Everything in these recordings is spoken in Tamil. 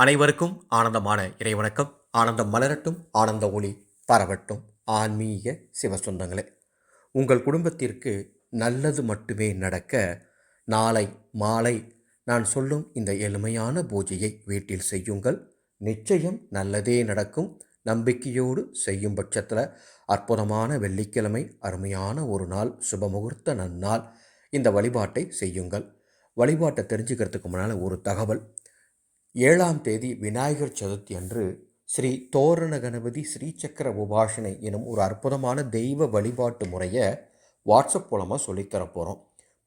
அனைவருக்கும் ஆனந்தமான இறைவணக்கம். ஆனந்தம் மலரட்டும் ஆனந்த ஒளி பரவட்டும். ஆன்மீக சிவசொந்தங்களே உங்கள் குடும்பத்திற்கு நல்லது மட்டுமே நடக்க நாளை மாலை நான் சொல்லும் இந்த எளிமையான பூஜையை வீட்டில் செய்யுங்கள். நிச்சயம் நல்லதே நடக்கும். நம்பிக்கையோடு செய்யும் பட்சத்தில் அற்புதமான வெள்ளிக்கிழமை அருமையான ஒரு நாள் சுபமுகூர்த்த நன்னாள். இந்த வழிபாட்டை செய்யுங்கள். வழிபாட்டை தெரிஞ்சுக்கிறதுக்கு முன்னால் ஒரு தகவல். ஏழாம் தேதி விநாயகர் சதுர்த்தி அன்று ஸ்ரீ தோரண கணபதி ஸ்ரீசக்கர உபாசனை எனும் ஒரு அற்புதமான தெய்வ வழிபாட்டு முறையை வாட்ஸ்அப் மூலமாக சொல்லித்தர போகிறோம்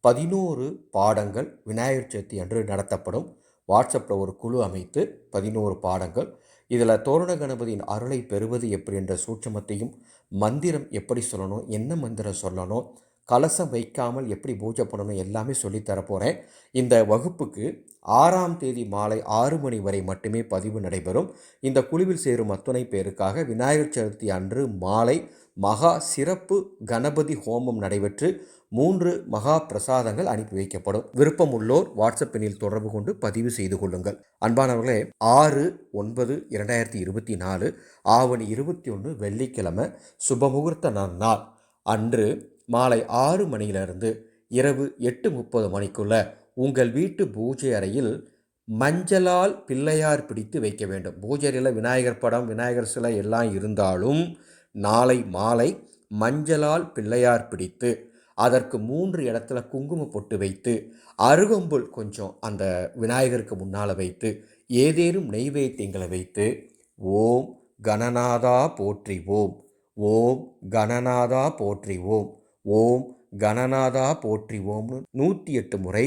பதினோரு பாடங்கள் விநாயகர் சதுர்த்தி அன்று நடத்தப்படும். வாட்ஸ்அப்பில் ஒரு குழு அமைத்து பதினோரு பாடங்கள். இதில் தோரண கணபதியின் அருளை பெறுவது எப்படி என்ற சூட்சமத்தையும் மந்திரம் எப்படி சொல்லணும் என்ன மந்திரம் சொல்லணும் கலசம் வைக்காமல் எப்படி பூஜை பண்ணணும் எல்லாமே சொல்லித் போகிறேன் இந்த வகுப்புக்கு ஆறாம் தேதி மாலை ஆறு மணி வரை மட்டுமே பதிவு நடைபெறும். இந்த குழுவில் சேரும் அத்துணை பேருக்காக விநாயகர் சதுர்த்தி அன்று மாலை மகா சிறப்பு கணபதி ஹோமம் நடைபெற்று மூன்று மகா பிரசாதங்கள் அனுப்பி வைக்கப்படும். விருப்பம் உள்ளோர் வாட்ஸ்அப் எண்ணில் தொடர்பு கொண்டு பதிவு செய்து கொள்ளுங்கள். அன்பானவர்களே ஆறு ஒன்பது இரண்டாயிரத்தி இருபத்தி நாலு ஆவணி இருபத்தி ஒன்று வெள்ளிக்கிழமை சுபமுகூர்த்த நாள். அன்று மாலை ஆறு மணியிலிருந்து இரவு எட்டு முப்பது மணிக்குள்ள உங்கள் வீட்டு பூஜை அறையில் மஞ்சளால் பிள்ளையார் பிடித்து வைக்க வேண்டும். பூஜை அறையில் விநாயகர் படம் விநாயகர் சிலை எல்லாம் இருந்தாலும் நாளை மாலை மஞ்சளால் பிள்ளையார் பிடித்து அதற்கு மூன்று இடத்துல குங்குமம் பொட்டு வைத்து அருகம்புல் கொஞ்சம் அந்த விநாயகருக்கு முன்னால் வைத்து ஏதேனும் நெய்வேத்தியங்களை வைத்து ஓம் கணநாதா போற்றி ஓம் ஓம் கணநாதா போற்றி ஓம் ஓம் கணநாதா போற்றி ஓம்னு நூற்றி எட்டு முறை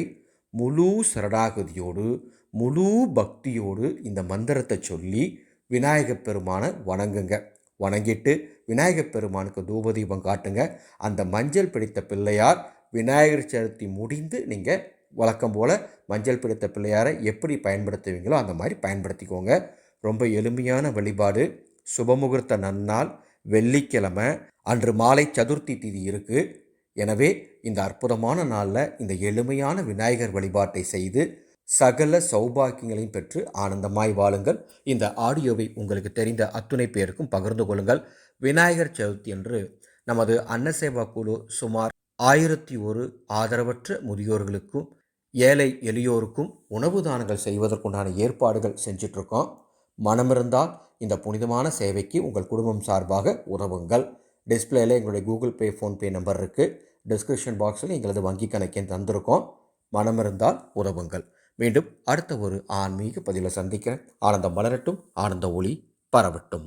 முழு சரடாகதியோடு முழு பக்தியோடு இந்த மந்திரத்தை சொல்லி விநாயகப் பெருமானை வணங்குங்க. வணங்கிட்டு விநாயகப் பெருமானுக்கு தூபதீபம் காட்டுங்க. அந்த மஞ்சள் பிடித்த பிள்ளையார் விநாயகர் சதுர்த்தி முடிந்து நீங்கள் வழக்கம் போல் மஞ்சள் பிடித்த பிள்ளையாரை எப்படி பயன்படுத்துவீங்களோ அந்த மாதிரி பயன்படுத்திக்கோங்க. ரொம்ப எளிமையான வழிபாடு. சுபமுகூர்த்த நன்னாள் வெள்ளிக்கிழமை அன்று மாலை சதுர்த்தி திதி இருக்குது எனவே இந்த அற்புதமான நாளில் இந்த எளிமையான விநாயகர் வழிபாட்டை செய்து சகல சௌபாக்கியங்களையும் பெற்று ஆனந்தமாய் வாழுங்கள். இந்த ஆடியோவை உங்களுக்கு தெரிந்த அத்துணை பேருக்கும் பகிர்ந்து கொள்ளுங்கள். விநாயகர் சதுர்த்தி என்று நமது அன்னசேவா குழு சுமார் ஆயிரத்தி ஒரு ஆதரவற்ற முதியோர்களுக்கும் ஏழை எளியோருக்கும் உணவு தானங்கள் செய்வதற்குண்டான ஏற்பாடுகள் செஞ்சிட்ருக்கோம். மனமிருந்தால் இந்த புனிதமான சேவைக்கு உங்கள் குடும்பம் சார்பாக உதவுங்கள். டிஸ்பிளேயில் எங்களுடைய கூகுள் பே ஃபோன்பே நம்பர் இருக்குது டிஸ்கிரிப்ஷன் பாக்ஸில் எங்களது வங்கி கணக்கின் தந்திருக்கோம். மனமிருந்தால் உதவுங்கள். மீண்டும் அடுத்த ஒரு ஆன்மீக பதிவில் சந்திக்கிறேன். ஆனந்தம் வளரட்டும். ஆனந்த ஒளி பரவட்டும்.